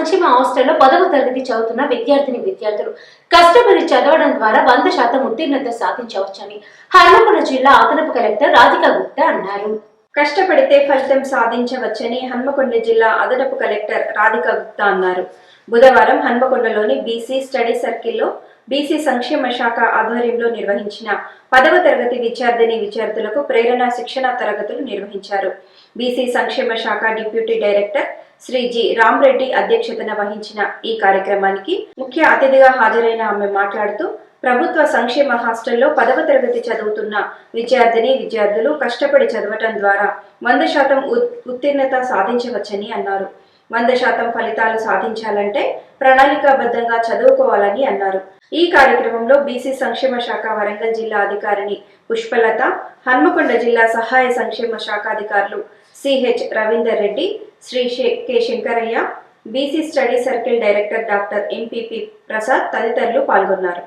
సంక్షేమ హాస్టల్లో పదవ తరగతి చదువుతున్న విద్యార్థిని విద్యార్థులు. కష్టపడి చదవడం ద్వారా వంద శాతం ఉత్తీర్ణత సాధించవచ్చని హన్మకొండ జిల్లా అదనపు కలెక్టర్ రాధికా గుప్తా అన్నారు. కష్టపడితే ఫలితం సాధించవచ్చని హన్మకొండ జిల్లా అదనపు కలెక్టర్ రాధిక గుప్తా అన్నారు. బుధవారం హన్మకొండలోని బీసీ స్టడీ సర్కిల్లో బీసీ సంక్షేమ శాఖ ఆధ్వర్యంలో నిర్వహించిన పదవ తరగతి విద్యార్థిని విద్యార్థులకు ప్రేరణ శిక్షణ తరగతులు నిర్వహించారు. బీసీ సంక్షేమ శాఖ deputy director Shri G. Ramreddy అధ్యక్షతన వహించిన ఈ కార్యక్రమానికి ముఖ్య అతిథిగా హాజరైన ఆమె మాట్లాడుతూ ప్రభుత్వ సంక్షేమ హాస్టల్లో పదవ తరగతి చదువుతున్న విద్యార్థిని విద్యార్థులు కష్టపడి చదవటం ద్వారా వంద శాతం ఉత్- ఉత్తీర్ణత సాధించవచ్చని అన్నారు. వంద శాతం ఫలితాలు సాధించాలంటే ప్రణాళికాబద్ధంగా చదువుకోవాలని అన్నారు. ఈ కార్యక్రమంలో బీసీ సంక్షేమ శాఖ వరంగల్ జిల్లా అధికారిని పుష్పలత హన్మకొండ జిల్లా సహాయ సంక్షేమ శాఖ అధికారులు CH Ravinder Reddy Shri శే- K. Shankaraiah BC study circle director doctor MPP Prasad తదితరులు పాల్గొన్నారు.